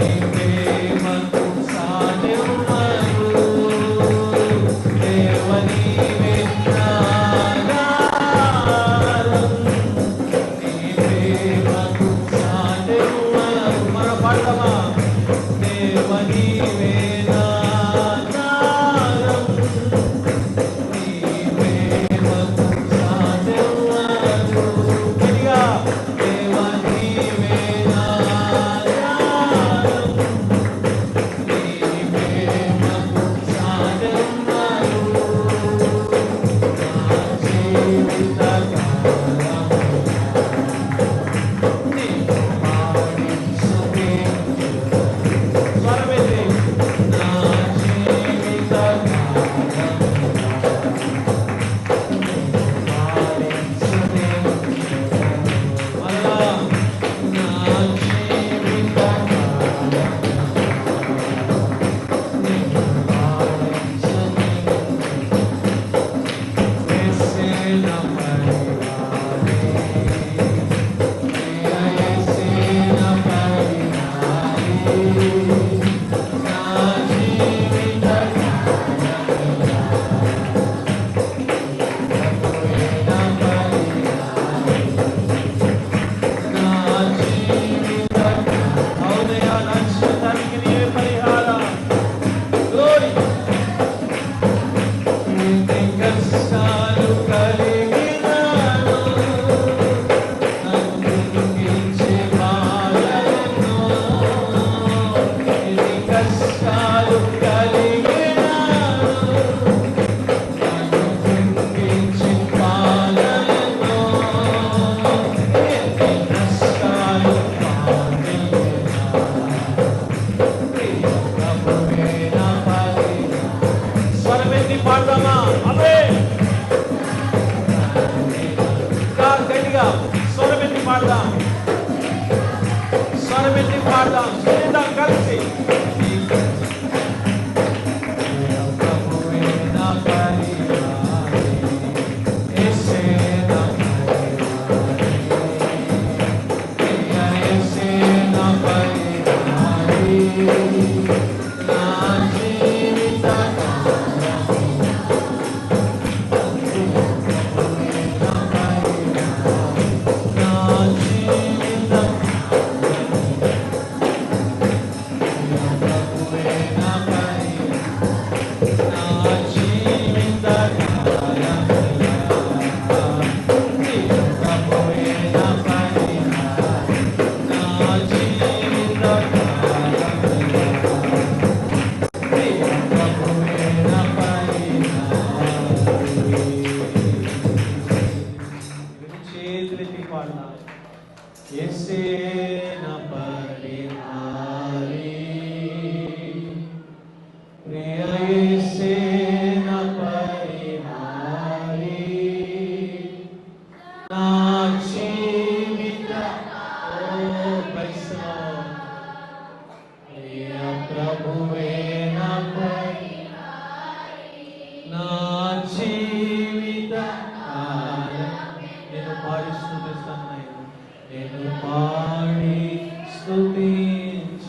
Amen. Amen. నేను పాడి స్థుతించెదను.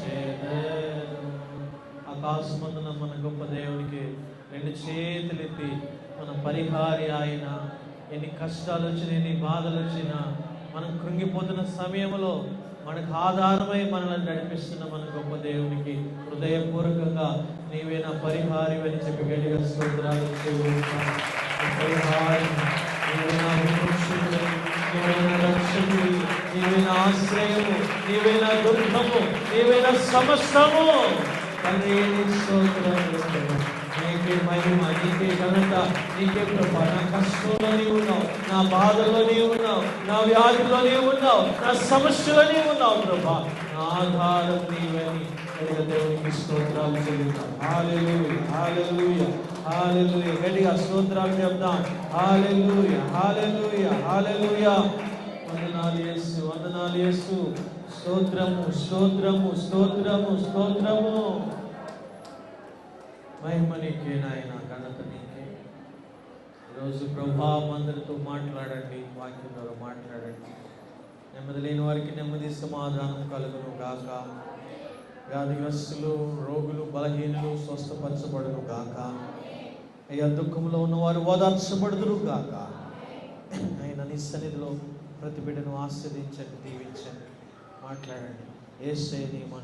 ఆకాశమందున మన గొప్ప దేవునికి రెండు చేతులెత్తి మన పరిహారి ఆయన. ఎన్ని కష్టాలు వచ్చినా ఎన్ని బాధలు వచ్చినా మనం కృంగిపోతున్న సమయంలో మనకు ఆధారమై మనల్ని నడిపిస్తున్న మన గొప్ప దేవునికి హృదయపూర్వకంగా నీవే నా పరిహారి అని చెప్పి గడిగా స్తోత్రాలు పరిహారి నీవే నా నీవే నా రక్షకుడు, నీవే నా ఆశ్రయము నీవే నా దుర్గము నీవే నా సమస్తము తండ్రి నీకే మహిమ నీకే ఘనత నీకే ప్రభా నా కష్టంలో నీవు ఉన్నావు నా బాధల్లో నీవు ఉన్నావు నా వ్యాధిలో నీవు ఉన్నావు నా సమస్యలో నీవు ఉన్నావు ప్రభా. నా ఆధారం నీవని దేవునికి స్తోత్రాలు చెల్లిద్దాం. హాలెలుయ హాలెలూయ హాలెలూయ గట్టిగా స్తోత్రాలు చెప్దాం. హాలెలుయ హాలెలుయ హాలెలుయ వందనాలు యేసు వందనాలు యేసు. స్తోత్రము స్తోత్రము స్తోత్రము స్తోత్రము. మహిమ నీకే నాయన ఘనత నీకే. ఈరోజు ప్రభా అందరితో మాట్లాడండి వాక్యం ద్వారా మాట్లాడండి. నెమ్మది లేని వారికి నెమ్మది సమాధానం కలుగును గాక. వ్యాధిగ్రస్తులు రోగులు బలహీనులు స్వస్థపరచబడును గాక. అయ్యా దుఃఖంలో ఉన్నవారు ఓదార్చబడుదురు గాక. ఆయన నీ సన్నిధిలో ప్రతి బిడ్డను ఆస్వాదించండి దీవించండి మాట్లాడండి. ఏసే నీ మన